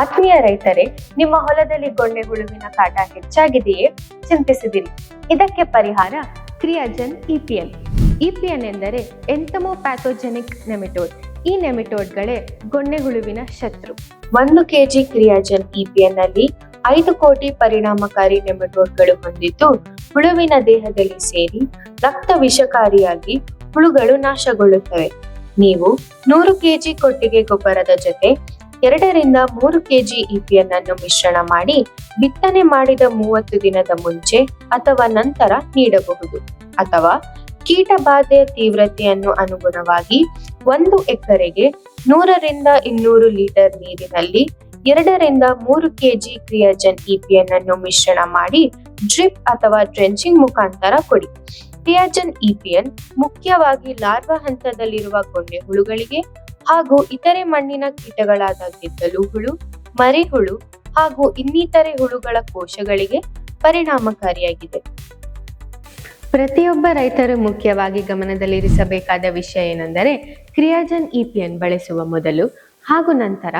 ಆತ್ಮೀಯ ರೈತರೇ, ನಿಮ್ಮ ಹೊಲದಲ್ಲಿ ಗೊಂಡೆ ಹುಳುವಿನ ಕಾಟ ಹೆಚ್ಚಾಗಿದೆಯೇ? ಚಿಂತಿಸಿದಿರಿ. ಇದಕ್ಕೆ ಪರಿಹಾರ ಕ್ರಿಯಾಜನ್ ಇಪಿಎನ್ ಇಪಿಎನ್ ಎಂದರೆ ಎಂಟಮೋಪ್ಯಾಥೋಜೆನಿಕ್ ನೆಮಿಟೋಡ್. ಈ ನೆಮಿಟೋಡ್ಗಳೇ ಗೊಂಡೆ ಹುಳುವಿನ ಶತ್ರು. ಒಂದು ಕೆಜಿ ಕ್ರಿಯಾಜನ್ ಇಪಿಎನ್ನಲ್ಲಿ ಐದು ಕೋಟಿ ಪರಿಣಾಮಕಾರಿ ನೆಮಿಟೋಡ್ಗಳು ಹೊಂದಿದ್ದು, ಹುಳುವಿನ ದೇಹದಲ್ಲಿ ಸೇರಿ ರಕ್ತ ವಿಷಕಾರಿಯಾಗಿ ಹುಳುಗಳು ನಾಶಗೊಳ್ಳುತ್ತವೆ. ನೀವು ನೂರು ಕೆಜಿ ಕೊಟ್ಟಿಗೆ ಗೊಬ್ಬರದ ಜೊತೆ ಎರಡರಿಂದ ಮೂರು ಕೆಜಿ ಇಪಿಎನ್ ಅನ್ನು ಮಿಶ್ರಣ ಮಾಡಿ ಬಿತ್ತನೆ ಮಾಡಿದ ಮೂವತ್ತು ದಿನದ ಮುಂಚೆ ಅಥವಾ ನಂತರ ನೀಡಬಹುದು. ಅಥವಾ ಕೀಟ ಬಾಧೆಯ ತೀವ್ರತೆಯನ್ನು ಅನುಗುಣವಾಗಿ ಒಂದು ಎಕರೆಗೆ ನೂರರಿಂದ ಇನ್ನೂರು ಲೀಟರ್ ನೀರಿನಲ್ಲಿ ಎರಡರಿಂದ ಮೂರು ಕೆಜಿ ಕ್ರಿಯಾಜನ್ ಇಪಿಎನ್ ಅನ್ನು ಮಿಶ್ರಣ ಮಾಡಿ ಡ್ರಿಪ್ ಅಥವಾ ಡ್ರೆಂಚಿಂಗ್ ಮುಖಾಂತರ ಕೊಡಿ. ಕ್ರಿಯಾಜನ್ ಇಪಿಎನ್ ಮುಖ್ಯವಾಗಿ ಲಾರ್ವಾ ಹಂತದಲ್ಲಿರುವ ಗೊಂಡೆ ಹುಳುಗಳಿಗೆ ಹಾಗೂ ಇತರೆ ಮಣ್ಣಿನ ಕೀಟಗಳಾದ ಗೆದ್ದಲು ಹುಳು ಮರಿಹುಳು ಹಾಗೂ ಇನ್ನಿತರೆ ಹುಳುಗಳ ಕೋಶಗಳಿಗೆ ಪರಿಣಾಮಕಾರಿಯಾಗಿದೆ. ಪ್ರತಿಯೊಬ್ಬ ರೈತರು ಮುಖ್ಯವಾಗಿ ಗಮನದಲ್ಲಿರಿಸಬೇಕಾದ ವಿಷಯ ಏನೆಂದರೆ ಕ್ರಿಯಾಜನ್ ಇಪಿಎನ್ ಬಳಸುವ ಮೊದಲು ಹಾಗೂ ನಂತರ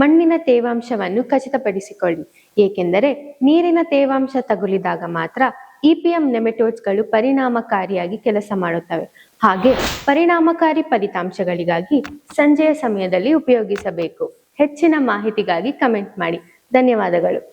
ಮಣ್ಣಿನ ತೇವಾಂಶವನ್ನು ಖಚಿತಪಡಿಸಿಕೊಳ್ಳಿ. ಏಕೆಂದರೆ ನೀರಿನ ತೇವಾಂಶ ತಗುಲಿದಾಗ ಮಾತ್ರ ಇಪಿಎಂ ನೆಮೆಟೋಡ್ಸ್ಗಳು ಪರಿಣಾಮಕಾರಿಯಾಗಿ ಕೆಲಸ ಮಾಡುತ್ತವೆ. ಹಾಗೆ ಪರಿಣಾಮಕಾರಿ ಫಲಿತಾಂಶಗಳಿಗಾಗಿ ಸಂಜೆಯ ಸಮಯದಲ್ಲಿ ಉಪಯೋಗಿಸಬೇಕು. ಹೆಚ್ಚಿನ ಮಾಹಿತಿಗಾಗಿ ಕಮೆಂಟ್ ಮಾಡಿ. ಧನ್ಯವಾದಗಳು.